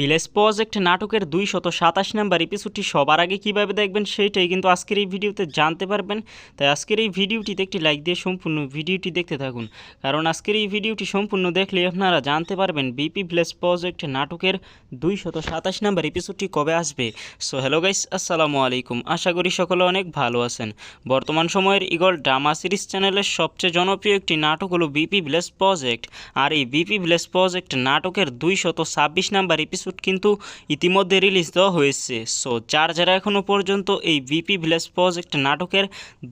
Village project নাটকের দুই শত সাতাশ নাম্বার এপিসোডটি সবার আগে কীভাবে দেখবেন সেইটাই কিন্তু আজকের এই ভিডিওতে জানতে পারবেন। তাই আজকের এই ভিডিওটিতে একটি লাইক দিয়ে সম্পূর্ণ ভিডিওটি দেখতে থাকুন। কারণ আজকের এই ভিডিওটি সম্পূর্ণ দেখলে আপনারা জানতে পারবেন বিপি ভিলেজ প্রজেক্ট নাটকের দুই শত সাতাশ নাম্বার এপিসোডটি কবে আসবে। সো হ্যালো গাইস আসসালামু আলাইকুম। আশা করি সকলে অনেক ভালো আছেন। বর্তমান সময়ের ইগল ড্রামা সিরিজ চ্যানেলের সবচেয়ে জনপ্রিয় একটি নাটক হলো বিপি ভিলেজ প্রজেক্ট আর এই বিপি ভিলেজ প্রজেক্ট নাটকের দুই শত ছাব্বিশ নাম্বার এপিসোড কিন্তু ইতিমধ্যে রিলিজ দেওয়া হয়েছে। সো যার যারা এখনও পর্যন্ত এই বিপি ভিলেজ প্রজেক্ট নাটকের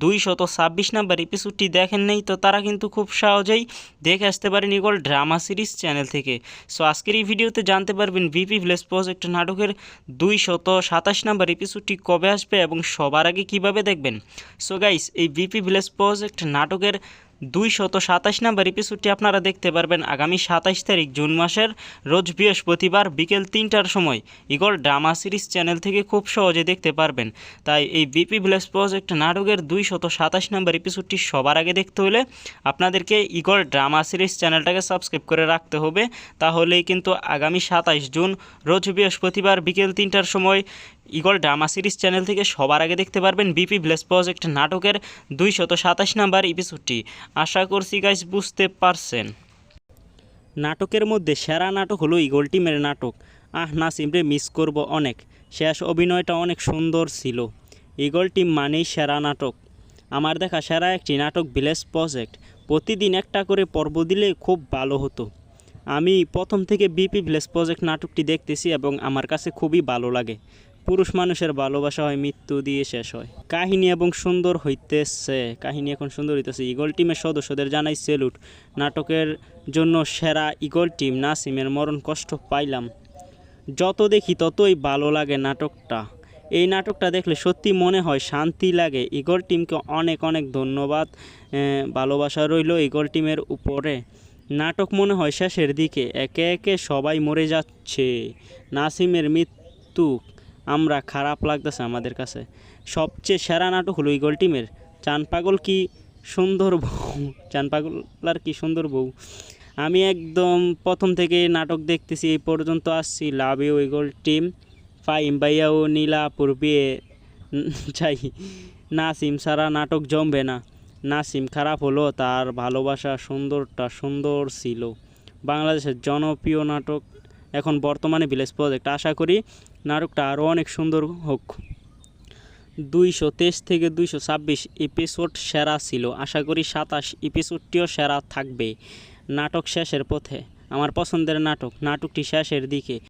দুই শত ছাব্বিশ নাম্বার এপিসোডটি দেখেন নেই, তো তারা কিন্তু খুব সহজেই দেখে আসতে পারেন ইগল ড্রামা সিরিজ চ্যানেল থেকে। সো আজকের এই ভিডিওতে জানতে পারবেন বিপি ভিলেজ প্রজেক্ট নাটকের দুই শত সাতাশ নাম্বার এপিসোডটি কবে আসবে এবং সবার আগে কীভাবে দেখবেন। সো গাইস এই বিপি ভিলেজ প্রজেক্ট নাটকের দুই শত সাতাশ নাম্বার এপিসোডটি আপনারা দেখতে পারবেন আগামী সাতাশ তারিখ, জুন মাসের। রোজ বৃহস্পতিবার বিকেল তিনটার সময় ইগল ড্রামা সিরিজ চ্যানেল থেকে খুব সহজে দেখতে পারবেন। তাই এই বিপি ভিলেজ প্রজেক্ট নাটকের দুই শত সাতাশ নাম্বার এপিসোডটি সবার আগে দেখতে হলে আপনাদেরকে ইগল ড্রামা সিরিজ চ্যানেলটাকে সাবস্ক্রাইব করে রাখতে হবে। তাহলেই কিন্তু আগামী সাতাশ জুন, রোজ বৃহস্পতিবার বিকেল তিনটার সময় ইগল ড্রামা সিরিজ চ্যানেল থেকে সবার আগে দেখতে পারবেন বিপি ভিলেজ প্রজেক্ট নাটকের দুই শত সাতাশ নাম্বার এপিসোডটি আশা করছি গাইজ বুঝতে পারছেন। নাটকের মধ্যে সেরা নাটক হলো ইগল টিমের নাটক। আহ নাসিমরে মিস করব অনেক। শেষ অভিনয়টা অনেক সুন্দর ছিল। ইগল টিম মানেই সেরা নাটক। আমার দেখা সেরা একটি নাটক ভিলেজ প্রজেক্ট। প্রতিদিন একটা করে পর্ব দিলে খুব ভালো হতো। আমি প্রথম থেকে বিপি ভিলেজ প্রজেক্ট নাটকটি দেখতেছি এবং আমার কাছে খুবই ভালো লাগে। পুরুষ মানুষের ভালোবাসা হয়, মৃত্যু দিয়ে শেষ হয়। কাহিনী এবং সুন্দর হইতেছে। কাহিনী এখন সুন্দর হইতেছে। ইগল টিমের সদস্যদের জানাই সেলুট। নাটকের জন্য সেরা ইগল টিম নাসিমের মরণ কষ্ট পাইলাম। যত দেখি ততই ভালো লাগে নাটকটা। এই নাটকটা দেখলে সত্যি মনে হয় শান্তি লাগে। ইগল টিমকে অনেক অনেক ধন্যবাদ ভালোবাসা রইল ইগল টিমের উপরে। নাটক মনে হয় শেষের দিকে। একে একে সবাই মরে যাচ্ছে। নাসিমের মৃত্যু আমরা খারাপ লাগতেছে আমাদের কাছে। সবচেয়ে সেরা নাটক হলো ইগল টিমের। চান পাগল কি সুন্দর বউ? চান পাগলার কি সুন্দর বউ? আমি একদম প্রথম থেকে নাটক দেখতেছি এই পর্যন্ত আসছি। Love you Eagle team. Faim বাইয়া ও নীলাপুর বিয়ে উম, চাই নাসিম সারা নাটক জমবে না। নাসিম খারাপ হলো তার ভালোবাসা সুন্দরটা সুন্দর ছিল। বাংলাদেশের জনপ্রিয় নাটক এখন বর্তমানে ভিলেজ প্রজেক্ট। আশা করি নাটকটা আরও অনেক সুন্দর হোক। দুইশো তেইশ থেকে দুইশো ছাব্বিশ এপিসোড সেরা ছিল। আশা করি সাতাশ এপিসোডটিও সেরা থাকবে। নাটক শেষের পথে। আমার পছন্দের নাটক। নাটকটি শেষের দিকে।